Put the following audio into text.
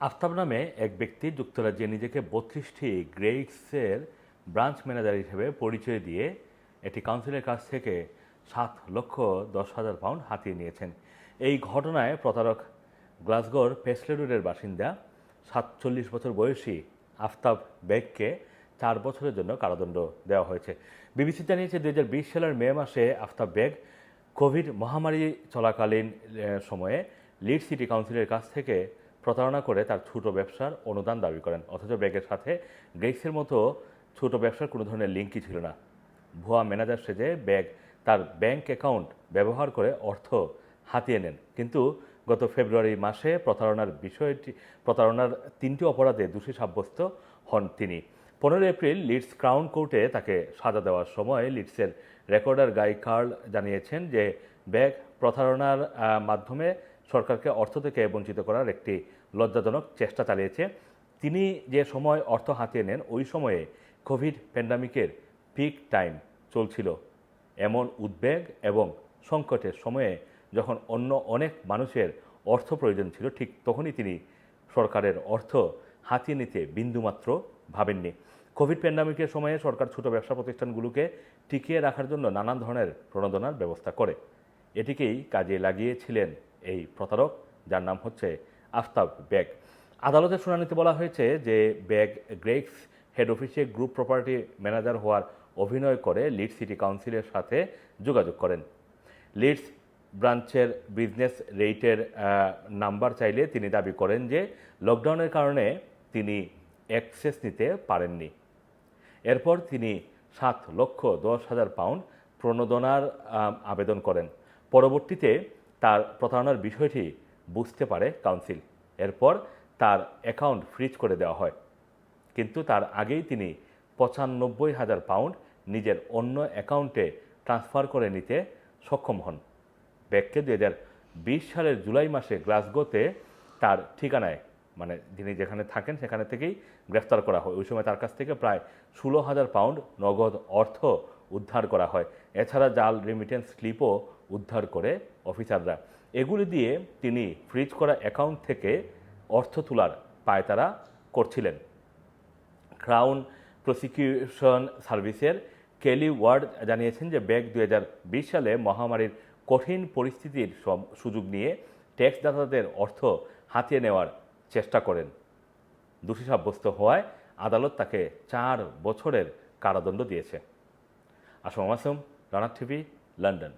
আফতাব নামে এক ব্যক্তি যুক্তরাজ্যে নিজেকে বত্রিশটি গ্রেইক্সের ব্রাঞ্চ ম্যানেজার হিসেবে পরিচয় দিয়ে একটি কাউন্সিলের কাছ থেকে সাত লক্ষ দশ হাজার পাউন্ড হাতিয়ে নিয়েছেন। এই ঘটনায় প্রতারক গ্লাসগোর পেসলেডুরের বাসিন্দা, সাতচল্লিশ বছর বয়সী আফতাব বেগকে চার বছরের জন্য কারাদণ্ড দেওয়া হয়েছে। বিবিসি জানিয়েছে দু হাজার বিশ সালের মে মাসে আফতাব বেগ কোভিড মহামারী চলাকালীন সময়ে লিড সিটি কাউন্সিলের কাছ থেকে প্রতারণা করে তার ছোট ব্যবসার অনুদান দাবি করেন। অথচ ব্যাগের সাথে গ্রেক্সের মতো ছোট ব্যবসার কোনো ধরনের লিঙ্কই ছিল না। ভুয়া ম্যানেজার সেজে ব্যাগ তার ব্যাংক অ্যাকাউন্ট ব্যবহার করে অর্থ হাতিয়ে নেন। কিন্তু গত ফেব্রুয়ারি মাসে প্রতারণার বিষয়টি, প্রতারণার তিনটি অপরাধে দোষী সাব্যস্ত হন তিনি। পনেরো এপ্রিল লিডস ক্রাউন কোর্টে তাকে সাজা দেওয়ার সময় লিডসের রেকর্ডার গাই কার্ল জানিয়েছেন যে ব্যাগ প্রতারণার মাধ্যমে সরকারকে অর্থ থেকে বঞ্চিত করার একটি লজ্জাজনক চেষ্টা চালিয়েছে। তিনি যে সময় অর্থ হাতিয়ে নেন, ওই সময়ে কোভিড প্যান্ডামিকের পিক টাইম চলছিল। এমন উদ্বেগ এবং সংকটের সময়ে যখন অন্য অনেক মানুষের অর্থ প্রয়োজন ছিল, ঠিক তখনই তিনি সরকারের অর্থ হাতিয়ে নিতে বিন্দুমাত্র ভাবেননি। কোভিড প্যান্ডামিকের সময়ে সরকার ছোট ব্যবসা প্রতিষ্ঠানগুলোকে টিকিয়ে রাখার জন্য নানান ধরনের প্রণোদনার ব্যবস্থা করে। এটিকেই কাজে লাগিয়েছিলেন এই প্রতারক, যার নাম হচ্ছে আফতাব ব্যাগ আদালতের শুনানিতে বলা হয়েছে যে ব্যাগ গ্রেক্স হেড অফিসে গ্রুপ প্রপার্টি ম্যানেজার হওয়ার অভিনয় করে লিড সিটি কাউন্সিলের সাথে যোগাযোগ করেন। লিডস ব্রাঞ্চের বিজনেস রেটের নাম্বার চাইলে তিনি দাবি করেন যে লকডাউনের কারণে তিনি অ্যাক্সেস নিতে পারেননি। এরপর তিনি সাত লক্ষ দশ হাজার পাউন্ড প্রণোদনার আবেদন করেন। পরবর্তীতে তার প্রতারণার বিষয়টি বুঝতে পারে কাউন্সিল। এরপর তার অ্যাকাউন্ট ফ্রিজ করে দেওয়া হয়। কিন্তু তার আগেই তিনি পঁচানব্বই হাজার পাউন্ড নিজের অন্য অ্যাকাউন্টে ট্রান্সফার করে নিতে সক্ষম হন। ব্যাগকে দুই হাজার বিশ সালের জুলাই মাসে গ্লাসগোতে তার ঠিকানায় মানে যিনি যেখানে থাকেন সেখানে থেকেই গ্রেফতার করা হয়। ওই সময় তার কাছ থেকে প্রায় ষোলো হাজার পাউন্ড নগদ অর্থ উদ্ধার করা হয়। এছাড়া জাল রেমিটেন্স স্লিপও উদ্ধার করে অফিসাররা। এগুলি দিয়ে তিনি ফ্রিজ করা অ্যাকাউন্ট থেকে অর্থ তোলার পায়তারা করছিলেন। ক্রাউন প্রসিকিউশন সার্ভিসের কেলি ওয়ার্ড জানিয়েছেন যে ব্যাগ দু হাজার বিশ সালে মহামারীর কঠিন পরিস্থিতির সুযোগ নিয়ে ট্যাক্সদাতাদের অর্থ হাতিয়ে নেওয়ার চেষ্টা করেন। দোষী সাব্যস্ত হওয়ায় আদালত তাকে চার বছরের কারাদণ্ড দিয়েছে। আসম মাসুম রানার টিভি, লন্ডন।